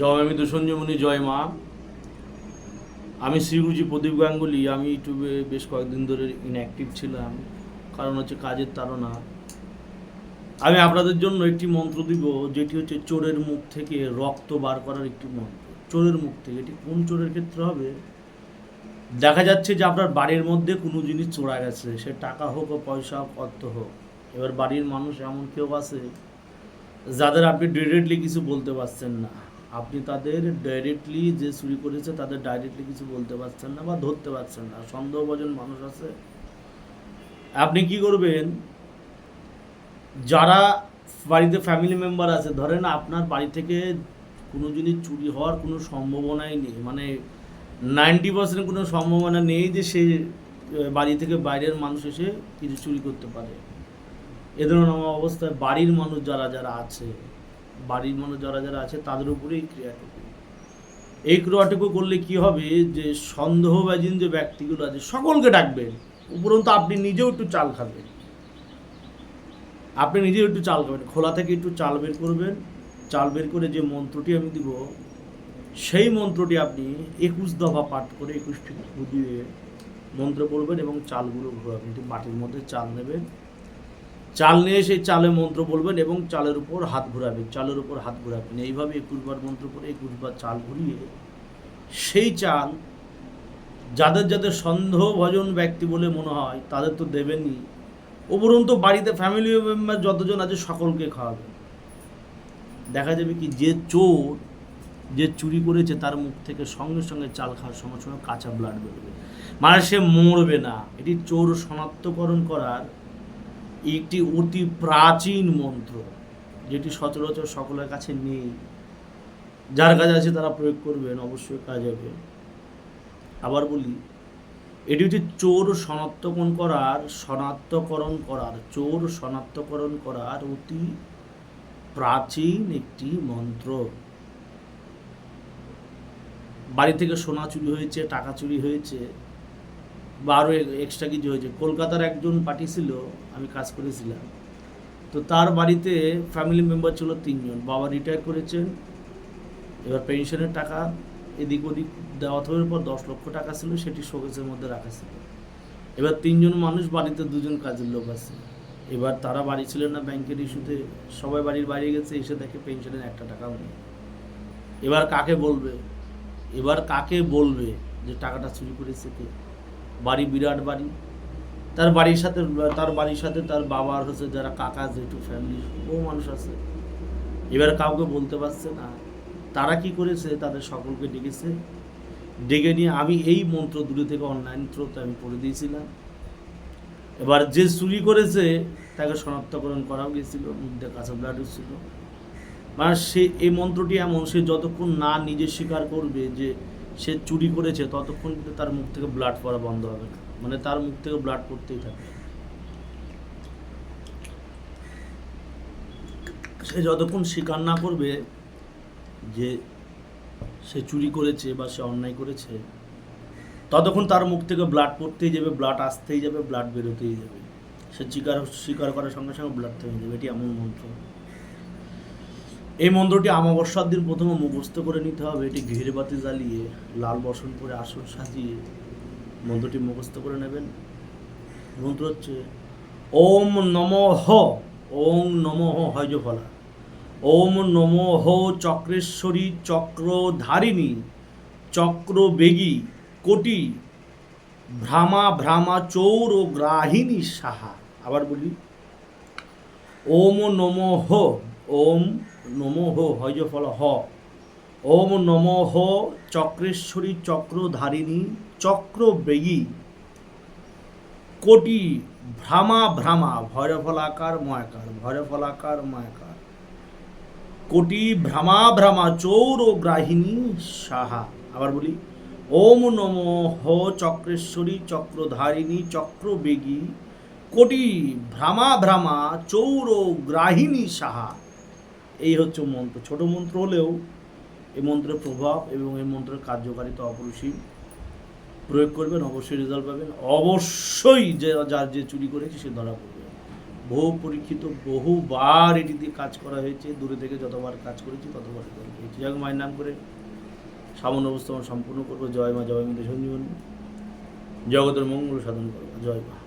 জয় আমি দুসঞ্জমণি জয় মা। আমি শ্রীগুরুজি প্রদীপ গাঙ্গুলি, আমি ইউটিউবে বেশ কয়েকদিন ধরে ইনঅ্যাক্টিভ ছিলাম, কারণ হচ্ছে কাজের তাড়না। আমি আপনাদের জন্য একটি মন্ত্র দিব, যেটি হচ্ছে চোরের মুখ থেকে রক্ত বার করার একটি মন্ত্র। চোরের মুখ থেকে, এটি কোন চোরের ক্ষেত্রে হবে? দেখা যাচ্ছে যে আপনার বাড়ির মধ্যে কোনো জিনিস চোরা গেছে, সে টাকা হোক পয়সা হোক, অর্থ হোক। এবার বাড়ির মানুষ এমন কেউ আছে, যাদের আপনি ডিরেক্টলি কিছু বলতে পারছেন না। আপনি তাদের ডাইরেক্টলি যে চুরি করেছে, তাদের ডাইরেক্টলি কিছু বলতে পারছেন না বা ধরতে পারছেন না। সন্দেহভাজন মানুষ আছে। আপনি কি করবেন? যারা বাড়িতে ফ্যামিলি মেম্বার আছে, ধরেন আপনার বাড়ি থেকে কোনো জিনিস চুরি হওয়ার কোনো সম্ভাবনাই নেই। মানে নাইনটি পার্সেন্ট কোনো সম্ভাবনা নেই যে সে বাড়ি থেকে বাইরের মানুষ এসে কিছু চুরি করতে পারে। এ ধরনের অবস্থায় বাড়ির মানুষ যারা যারা আছে বাড়ির মানুষ যারা যারা আছে তাদের উপরে এই ক্রিয়াটুকু এই ক্রিয়াটুকু করলে কি হবে যে সন্দেহবাজিন যে ব্যক্তিগুলো আছে, সকলকে ডাকবেন উপরন্তু আপনি নিজেও একটু চাল খাবেন। আপনি নিজেও একটু চাল খাবেন। খোলা থেকে একটু চাল বের করবেন। চাল বের করে যে মন্ত্রটি আমি দিব, সেই মন্ত্রটি আপনি একুশ দফা পাঠ করে একুশটি দিয়ে মন্ত্র পড়বেন এবং চালগুলো ঘোরাবেন। একটি বাটির মধ্যে চাল নেবেন। চাল নিয়ে সেই চালে মন্ত্র বলবেন এবং চালের উপর হাত ঘোরাবেন, চালের উপর হাত ঘোরাবেন। এইভাবে একুশবার মন্ত্র করে একুশবার চাল ঘুরিয়ে সেই চাল যাদের যাদের সন্দেহভজন ব্যক্তি বলে মনে হয় তাদের তো দেবেনই। উপরন্তু বাড়িতে ফ্যামিলি মেম্বার যতজন আছে সকলকে খাওয়াবেন। দেখা যাবে কি যে চোর যে চুরি করেছে তার মুখ থেকে সঙ্গে সঙ্গে চাল খাওয়ার সঙ্গে সঙ্গে কাঁচা ব্লাড বেরোবে। মানে সে মরবে না। এটি চোর শনাক্তকরণ করার একটি অতি প্রাচীন মন্ত্র, যেটি সচরাচর সকলের কাছে নেই। যার কাছে আছে তারা প্রয়োগ করবেন, অবশ্যই কাজ হবে। আবার বলি, এটি হচ্ছে চোর শনাক্তকরণ করার শনাক্তকরণ করার, চোর শনাক্তকরণ করার অতি প্রাচীন একটি মন্ত্র। বাড়ি থেকে সোনা চুরি হয়েছে, টাকা চুরি হয়েছে বা আরও এক্সট্রা কিছু হয়েছে। কলকাতার একজন পার্টি ছিল আমি কাজ করেছিলাম। তো তার বাড়িতে ফ্যামিলি মেম্বার ছিল তিনজন। বাবা রিটায়ার করেছেন, এবার পেনশনের টাকা এদিক ওদিক দেওয়া হওয়ার পর দশ লক্ষ টাকা ছিল, সেটি শোকেসের মধ্যে রাখা ছিল। এবার তিনজন মানুষ বাড়িতে দুজন কাজের লোক আছে। এবার তারা বাড়ি ছিলেন না ব্যাংকের ইস্যুতে, সবাই বাড়ির বাইরে গেছে, এসে দেখে পেনশনের একটা টাকাও নেই। এবার কাকে বলবে? এবার কাকে বলবে যে টাকাটা চুরি করেছে কে? বাড়ি, বিরাট বাড়ি। তার বাড়ির সাথে, তার বাড়ির সাথে তার বাবার হচ্ছে যারা কাকা, জেঠু ফ্যামিলি বহু মানুষ আছে। এবার কাউকে বলতে পারছে না। তারা কি করেছে? তাদের সকলকে ডেকেছে। ডেকে নিয়ে আমি এই মন্ত্র দূরে থেকে অনলাইন থ্রোতে আমি পড়ে দিয়েছিলাম। এবার যে চুরি করেছে, তাকে শনাক্তকরণ করাও গেছিল, মুখে কাঁচা ব্লাড ছিল মানে সে, এই মন্ত্রটি এমন, সে যতক্ষণ না নিজে স্বীকার করবে যে সে চুরি করেছে, ততক্ষণ কিন্তু তার মুখ থেকে ব্লাড পড়া বন্ধ হবে। না মানে তার মুখ থেকে ব্লাড পড়তেই থাকবে সে যতক্ষণ স্বীকার না করবে যে সে চুরি করেছে বা সে অন্যায় করেছে, ততক্ষণ তার মুখ থেকে ব্লাড পড়তেই যাবে ব্লাড আসতেই যাবে ব্লাড বেরোতেই যাবে। সে স্বীকার স্বীকার করার সঙ্গে সঙ্গে ব্লাড থেমে যাবে। এটি এমন মন্ত্র। এই মন্ত্রটি আমাবস্যার দিন প্রথমে মুখস্থ করে নিতে হবে। এটি ঘিরে বাতি জ্বালিয়ে, লাল বসন করে আসন সাজিয়ে মন্ত্রটি মুখস্থ করে নেবেন। মন্ত্র হচ্ছে, ওম নম হ ওম নম হয় ফলা ওম নম হ চক্রেশ্বরী চক্রধারিণী, চক্রবেগী কোটি, ভ্রামা ভ্রামা চৌর ও গ্রাহিণী সাহা। আবার বলি, ওম নম হ ওম নম হ হয় ফল হ। ওম নম হ চক্রেশ্বরী চক্রধারিণী চক্রবেগী কোটি ভ্রামা ভ্রামা ভৈরফলাকার ময়াকার ভৈরফলাকার ময়াকার। কোটি ভ্রামা ভ্রামা, চৌর গ্রাহিণী সাহা। আবার বলি, ওম নম হ চক্রেশ্বরী চক্রধারিণী চক্রবেগী কোটি ভ্রামা ভ্রামা, চৌর গ্রাহিণী সাহা। এই হচ্ছে মন্ত্র। ছোট মন্ত্র হলেও এই মন্ত্রের প্রভাব এবং এই মন্ত্রের কার্যকারিতা অপরিসীম। প্রয়োগ করবেন, অবশ্যই রেজাল্ট পাবেন। অবশ্যই যে যার যে চুরি করেছে সে ধরা পড়বে। বহু পরীক্ষিত, বহুবার এটি দিয়ে কাজ করা হয়েছে। দূরে থেকে যতবার কাজ করেছি ততবার ফল পেয়েছি যাক মায়ের নাম করে সামান্য অবস্থান সম্পূর্ণ করব। জয় মা, জয় মিলে সঞ্জীবনী জগতের মঙ্গল সাধন করব। জয় মা।